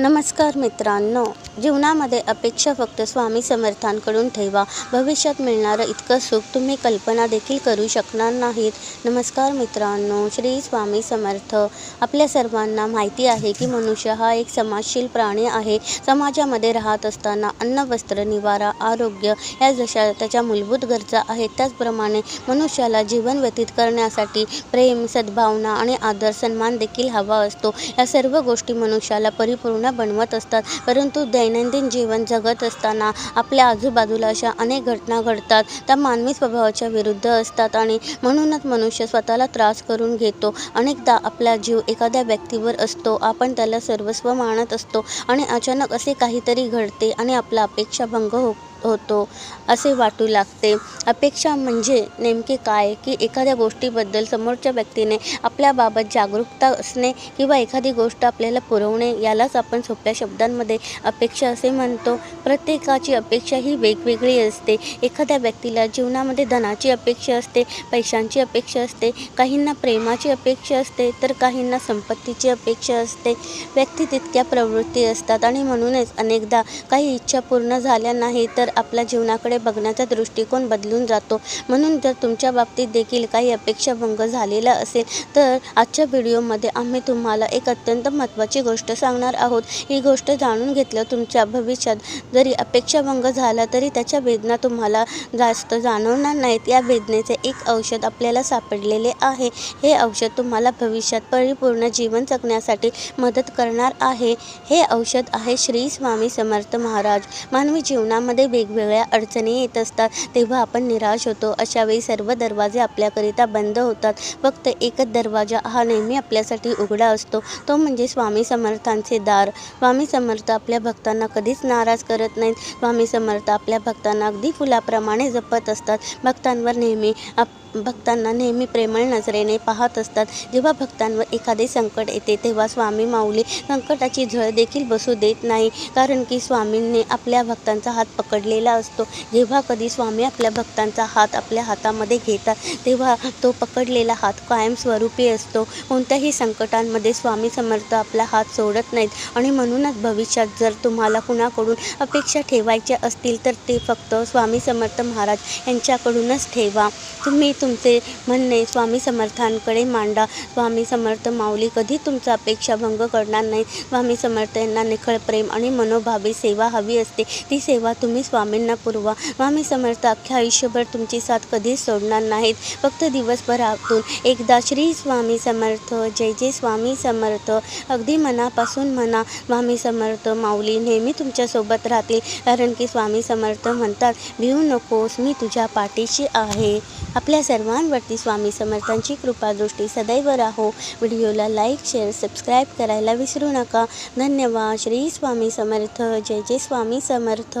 नमस्कार मित्रांनो. जीवनामध्ये अपेक्षा फक्त स्वामी समर्थांकडून ठेवा. भविष्यात मिळणारं इतकं सुख तुम्ही कल्पना देखील करू शकणार नाहीत. नमस्कार मित्रांनो. श्री स्वामी समर्थ. आपल्या सर्वांना माहिती आहे की मनुष्य हा एक समाजशील प्राणी आहे. समाजामध्ये राहत असताना अन्न वस्त्र निवारा आरोग्य या जशा त्याच्या मूलभूत गरजा आहेत. त्याचप्रमाणे मनुष्याला जीवन व्यतीत करण्यासाठी प्रेम सद्भावना आणि आदर सन्मान देखील हवा असतो. या सर्व गोष्टी मनुष्याला परिपूर्ण बनवत असतात. परंतु दैनंदिन जीवन जगत असताना आपल्या आजूबाजूला अशा अनेक घटना घडतात. त्या मानवी स्वभावाच्या विरुद्ध असतात आणि म्हणूनच मनुष्य स्वतःला त्रास करून घेतो. अनेकदा आपला जीव एखाद्या व्यक्तीवर असतो. आपण त्याला सर्वस्व मानत असतो आणि अचानक असे काहीतरी घडते आणि आपला अपेक्षा भंग होतो. होतो असे वाटू लागते. अपेक्षा म्हणजे नेमके काय? की एखाद्या गोष्टीबद्दल समोरच्या व्यक्तीने आपल्याबाबत जागरूकता असणे किंवा एखादी गोष्ट आपल्याला पुरवणे यालाच आपण सोप्या शब्दांमध्ये अपेक्षा असे म्हणतो. प्रत्येकाची अपेक्षा ही वेगवेगळी असते. एखाद्या व्यक्तीला जीवनामध्ये धनाची अपेक्षा असते पैशांची अपेक्षा असते काहींना प्रेमाची अपेक्षा असते तर काहींना संपत्तीची अपेक्षा असते. व्यक्ती तितक्या प्रवृत्ती असतात आणि म्हणूनच अनेकदा काही इच्छा पूर्ण झाल्या नाही तर तर आपल्या जीवनाकडे बघण्याचा दृष्टिकोन बदलून जातो. म्हणून जर तुमच्या बाबतीत देखील काही अपेक्षाभंग झालेला असेल तर आजच्या व्हिडिओमध्ये आम्ही तुम्हाला एक अत्यंत महत्त्वाची गोष्ट सांगणार आहोत. ही गोष्ट जाणून घेतलं तुमच्या भविष्यात जरी अपेक्षाभंग झाला तरी त्याच्या वेदना तुम्हाला जास्त जाणवणार नाहीत. या वेदनेचे एक औषध आपल्याला सापडलेले आहे. हे औषध तुम्हाला भविष्यात परिपूर्ण जीवन जगण्यासाठी मदत करणार आहे. हे औषध आहे श्री स्वामी समर्थ महाराज. मानवी जीवनामध्ये वेगवेगळ्या अडचणी येत असतात. तेव्हा आपण निराश होतो. अशावेळी सर्व दरवाजे आपल्याकरिता बंद होतात. फक्त एकच दरवाजा हा नेहमी आपल्यासाठी उघडा असतो. तो म्हणजे स्वामी समर्थांचे दार. स्वामी समर्थ आपल्या भक्तांना कधीच नाराज करत नाहीत. स्वामी समर्थ आपल्या भक्तांना अगदी फुलाप्रमाणे जपत असतात. भक्तांवर नेहमी आप भक्तांना नेहमी प्रेमळ नजरेने पाहत असतात. जेव्हा भक्तांवर एखादे संकट येते तेव्हा स्वामी माऊली संकटाची झळ देखील बसू देत नाही. कारण की स्वामींनी आपल्या भक्तांचा हात पकडला पडलेला असतो. जेव्हा कधी स्वामी आपल्या भक्तांचा हात आपल्या हातामध्ये घेतात तेव्हा तो पकडलेला हात कायमस्वरूपी असतो. कोणत्याही संकटांमध्ये स्वामी समर्थ आपला हात सोडत नाहीत. आणि म्हणूनच भविष्यात जर तुम्हाला कुणाकडून अपेक्षा ठेवायच्या असतील तर ते फक्त स्वामी समर्थ महाराज यांच्याकडूनच ठेवा. तुम्ही तुमचे म्हणणे स्वामी समर्थांकडे मांडा. स्वामी समर्थ माऊली कधी तुमचा अपेक्षाभंग करणार नाही? स्वामी समर्थ यांना निखळ प्रेम आणि मनोभावी सेवा हवी असते. ती सेवा तुम्ही स्वामींना पुरवा. स्वामी समर्थ अख्ख्या आयुष्यभर तुमची साथ कधीच सोडणार नाहीत. फक्त दिवसभरातून एकदा श्री स्वामी समर्थ जय जय स्वामी समर्थ. अगदी मनापासून म्हणा स्वामी समर्थ माऊली नेहमी तुमच्यासोबत राहतील. कारण की स्वामी समर्थ म्हणतात भिवू नकोस मी तुझ्या पाठीशी आहे. आपल्या सर्वांवरती स्वामी समर्थांची कृपादृष्टी सदैव राहो. व्हिडिओला लाईक शेअर सबस्क्राईब करायला विसरू नका. धन्यवाद. श्री स्वामी समर्थ. जय जय स्वामी समर्थ.